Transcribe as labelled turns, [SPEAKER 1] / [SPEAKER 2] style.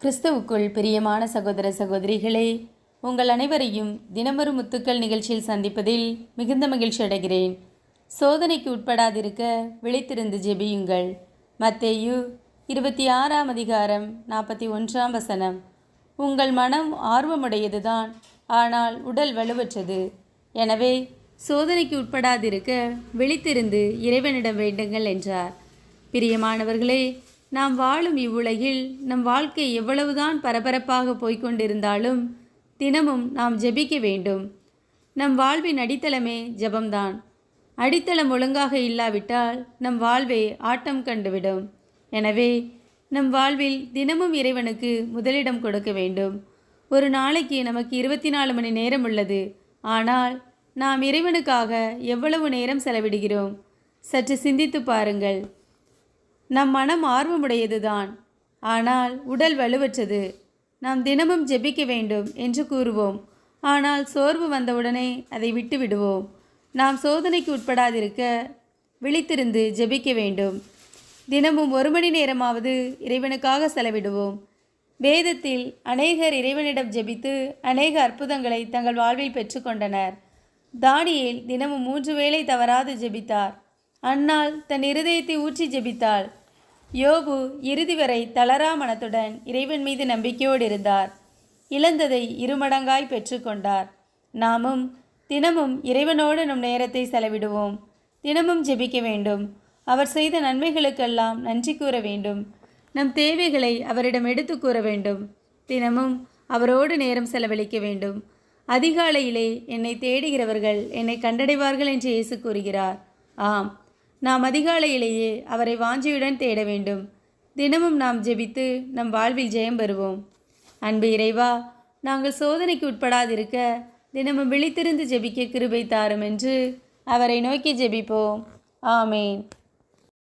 [SPEAKER 1] கிறிஸ்துவுக்குள் பிரியமான சகோதர சகோதரிகளே உங்கள் அனைவரையும் தினமொரு முத்துக்கள் நிகழ்ச்சியில் சந்திப்பதில் மிகுந்த மகிழ்ச்சி அடைகிறேன். சோதனைக்கு உட்படாதிருக்க விழித்திருந்து ஜெபியுங்கள். மத்தேயு இருபத்தி ஆறாம் அதிகாரம் நாற்பத்தி ஒன்றாம் வசனம். உங்கள் மனம் ஆர்வமுடையதுதான் ஆனால் உடல் வலுவற்றது. எனவே சோதனைக்கு உட்படாதிருக்க விழித்திருந்து இறைவனிடம் வேண்டுங்கள் என்றார். பிரியமானவர்களே நாம் வாழும் இவ்வுலகில் நம் வாழ்க்கை எவ்வளவுதான் பரபரப்பாக போய்க் கொண்டிருந்தாலும் தினமும் நாம் ஜெபிக்க வேண்டும். நம் வாழ்வின் அடித்தளமே ஜபம்தான். அடித்தளம் ஒழுங்காக இல்லாவிட்டால் நம் வாழ்வே ஆட்டம் கண்டுவிடும். எனவே நம் வாழ்வில் தினமும் இறைவனுக்கு முதலிடம் கொடுக்க வேண்டும். ஒரு நாளைக்கு நமக்கு இருபத்தி நாலு மணி நேரம் உள்ளது. ஆனால் நாம் இறைவனுக்காக எவ்வளவு நேரம் செலவிடுகிறோம்? சற்று சிந்தித்து பாருங்கள். நம் மனம் ஆர்வமுடையதுதான். ஆனால் உடல் வலுவற்றது. நாம் தினமும் ஜெபிக்க வேண்டும் என்று கூறுவோம். ஆனால் சோர்வு வந்தவுடனே அதை விட்டு விடுவோம் நாம் சோதனைக்கு உட்படாதிருக்க விழித்திருந்து ஜெபிக்க வேண்டும். தினமும் ஒரு மணி நேரமாவது இறைவனுக்காக செலவிடுவோம். வேதத்தில் அநேகர் இறைவனிடம் ஜெபித்து அநேக அற்புதங்களை தங்கள் வாழ்வில் பெற்றுக்கொண்டனர் தானியேல் தினமும் மூன்று வேளை தவறாது ஜெபித்தார். அன்னாள் தன் இருதயத்தை ஊற்றி ஜெபித்தாள். யோபு இறுதி வரை தளரா மனத்துடன் இறைவன் மீது நம்பிக்கையோடு இருந்தார். இழந்ததை இருமடங்காய் பெற்றுக்கொண்டார் நாமும் தினமும் இறைவனோடு நம் நேரத்தை செலவிடுவோம். தினமும் ஜெபிக்க வேண்டும். அவர் செய்த நன்மைகளுக்கெல்லாம் நன்றி கூற வேண்டும். நம் தேவைகளை அவரிடம் எடுத்து கூற வேண்டும். தினமும் அவரோடு நேரம் செலவழிக்க வேண்டும். அதிகாலையிலே என்னை தேடுகிறவர்கள் என்னை கண்டடைவார்கள் என்று இயேசு கூறுகிறார். ஆம். நாம் அதிகாலையிலேயே அவரை வாஞ்சியுடன் தேட வேண்டும். தினமும் நாம் ஜெபித்து நம் வாழ்வில் ஜெயம் பெறுவோம். அன்பு இறைவா நாங்கள் சோதனைக்கு உட்படாதிருக்க தினமும் விழித்திருந்து ஜெபிக்க கிருபை தாரும் என்று அவரை நோக்கி ஜெபிப்போம். ஆமேன்.